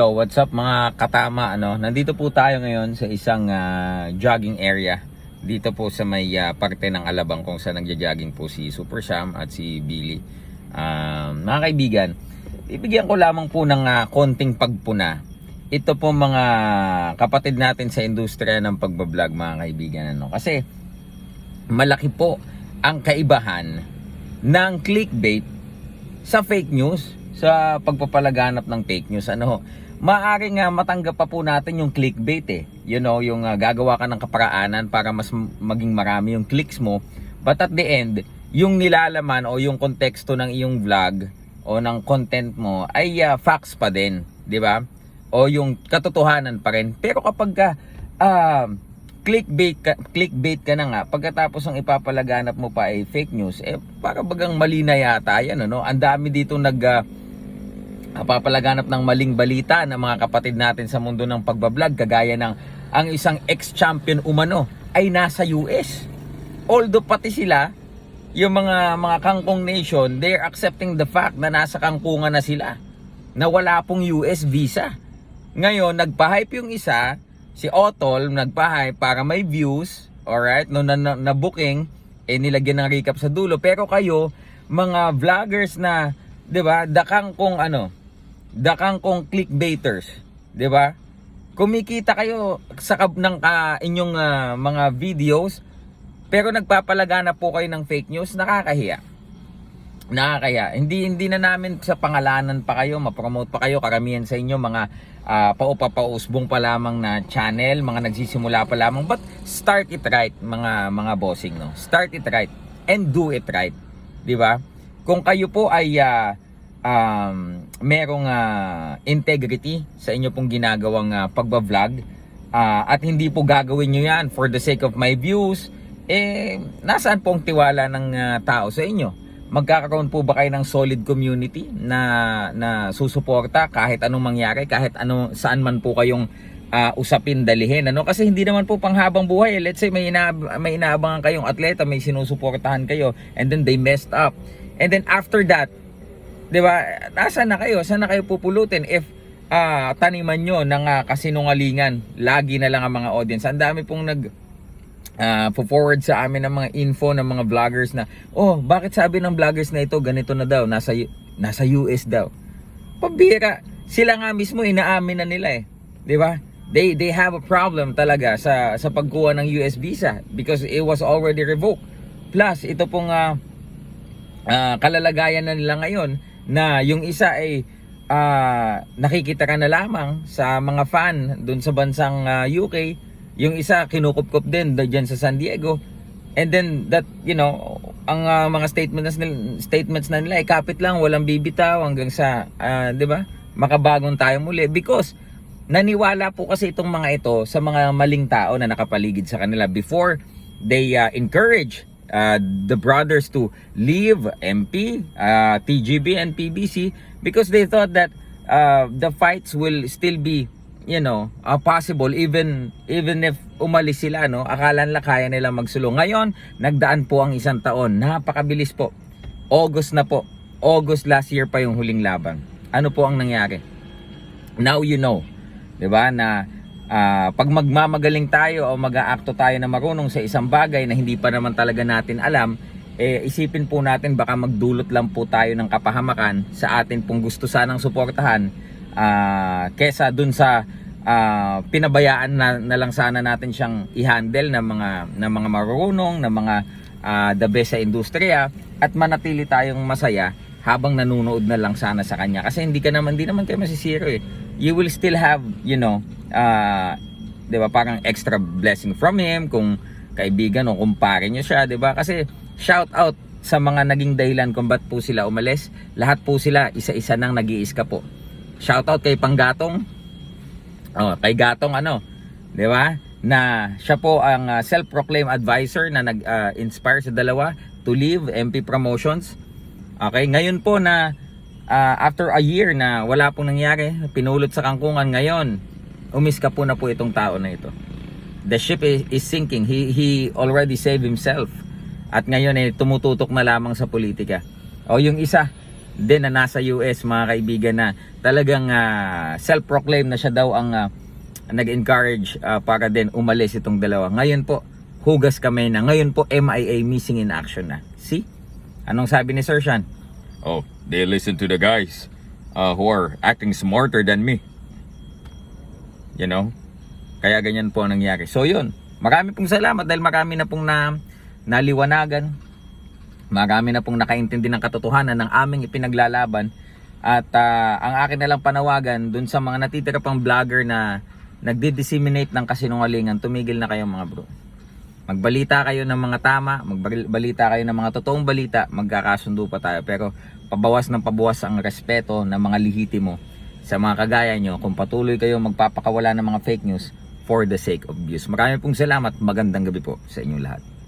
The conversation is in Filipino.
So, what's up mga katama, ano? Nandito po tayo ngayon sa isang ah, jogging area. Dito po sa may ah, parte ng Alabang kung saan nagja-jogging po si Super Sam at si Billy. Um, mga kaibigan, ibigyan ko lamang po ng ah, konting pagpuna. Ito po mga kapatid natin sa industriya ng pagbablog mga kaibigan. Ano? Kasi malaki po ang kaibahan ng clickbait sa fake news, sa pagpapalaganap ng fake news. Ano, maaring nga matanggap pa po natin yung clickbait eh. You know, yung ah, gagawa ka ng kaparaanan para mas maging marami yung clicks mo. But at the end, yung nilalaman o yung konteksto ng iyong vlog o ng content mo ay ah, facts pa din, 'di ba? O yung katotohanan pa rin. Pero kapag ka ah, clickbait ka, clickbait ka na nga pagkatapos ng ipapalaganap mo pa ay fake news eh para bagang mali na yata yan ano ang dami dito nag ah, papalaganap ng maling balita ng mga kapatid natin sa mundo ng pagbablog kagaya ng ang isang ex-champion umano ay nasa US although pati sila yung mga mga kangkong nation they're accepting the fact na nasa kangkungan na sila na wala pong US visa. Ngayon nagpa-hype yung isa si Otol nagpa-hype para may views alright no na, na, na booking eh nilagyan ng recap sa dulo. Pero kayo mga vloggers na 'di ba dakang kung ano dakang kong clickbaiters 'di ba kumikita kayo sa kab ng ah, inyong ah, mga videos pero nagpapalagana po kayo ng fake news nakakahiya nakakaya. Hindi hindi na namin sa pangalanan pa kayo, ma-promote pa kayo karamihan sa inyo mga uh, paupa-pausbong pa lamang na channel, mga nagsisimula pa lamang. But start it right, mga mga bossing, no. Start it right and do it right. 'Di ba? Kung kayo po ay ah, um, merong ah, integrity sa inyo pong ginagawang uh, pagba-vlog ah, at hindi po gagawin nyo yan for the sake of my views, eh, nasaan pong tiwala ng ah, tao sa inyo? magkakaroon po ba kayo ng solid community na na susuporta kahit anong mangyari, kahit ano saan man po kayong ah, usapin dalihin ano kasi hindi naman po panghabang buhay eh. let's say may ina may inaabangan kayong atleta may sinusuportahan kayo and then they messed up and then after that 'di ba? Nasaan na kayo? Saan na kayo pupulutin if ah, taniman nyo ng ah, kasinungalingan? Lagi na lang ang mga audience. Ang dami pong nag uh, forward sa amin ng mga info ng mga vloggers na oh bakit sabi ng vloggers na ito ganito na daw nasa nasa US daw. Pabira sila nga mismo inaamin na nila eh. Di ba? They they have a problem talaga sa sa pagkuha ng US visa because it was already revoked. Plus ito pong ah, ah, kalalagayan na nila ngayon na yung isa ay ah, nakikita ka na lamang sa mga fan doon sa bansang ah, UK yung isa kinukupkup din diyan sa San Diego. And then that you know ang ah, mga statements nila, statements na nila ay kapit lang walang bibitaw hanggang sa ah, 'di ba? Makabagong tayo muli because naniwala po kasi itong mga ito sa mga maling tao na nakapaligid sa kanila before they uh, encourage uh, the brothers to leave MP, uh, TGB and PBC because they thought that uh, the fights will still be you know, uh, possible even even if umalis sila no, akala nila kaya nila magsulong. Ngayon, nagdaan po ang isang taon. Napakabilis po. August na po. August last year pa yung huling laban. Ano po ang nangyari? Now you know. 'Di ba na ah, pag magmamagaling tayo o mag-aakto tayo na marunong sa isang bagay na hindi pa naman talaga natin alam, eh isipin po natin baka magdulot lang po tayo ng kapahamakan sa atin pong gusto sanang suportahan ah, kesa dun sa ah, pinabayaan na, na lang sana natin siyang i-handle ng mga ng mga marunong, ng mga ah, the best sa industriya at manatili tayong masaya habang nanonood na lang sana sa kanya. Kasi hindi ka naman hindi naman kayo masisiro eh. You will still have you know uh, 'di ba parang extra blessing from him kung kaibigan o kumpare niyo siya 'di ba? Kasi shout out sa mga naging dahilan kung ba't po sila umalis. Lahat po sila isa-isa nang nag-iiska po. Shout out kay Panggatong. Oh kay Gatong ano 'di ba? Na siya po ang uh, self-proclaimed advisor na nag-inspire sa dalawa to leave MP Promotions. Okay, ngayon po na ah, after a year na wala pong nangyari, pinulot sa kangkungan ngayon, umiska po na po itong tao na ito. The ship is, sinking. He, he already saved himself. At ngayon eh, tumututok na lamang sa politika. O yung isa din na nasa US mga kaibigan na talagang ah, self-proclaim na siya daw ang ah, nag-encourage ah, para din umalis itong dalawa. Ngayon po, hugas kami na. Ngayon po, MIA missing in action na. See? Anong sabi ni Sir Sean? Oh, they listen to the guys uh, who are acting smarter than me. You know? Kaya ganyan po ang nangyari. So yun, marami pong salamat dahil marami na pong na, naliwanagan. Marami na pong nakaintindi ng katotohanan ng aming ipinaglalaban. At ah, ang akin na lang panawagan dun sa mga natitira pang vlogger na nagdi-disseminate ng kasinungalingan, tumigil na kayo mga bro. Magbalita kayo ng mga tama, magbalita kayo ng mga totoong balita, magkakasundo pa tayo. Pero pabawas ng pabawas ang respeto ng mga lihitimo sa mga kagaya nyo kung patuloy kayo magpapakawala ng mga fake news for the sake of views. Marami pong salamat. Magandang gabi po sa inyong lahat.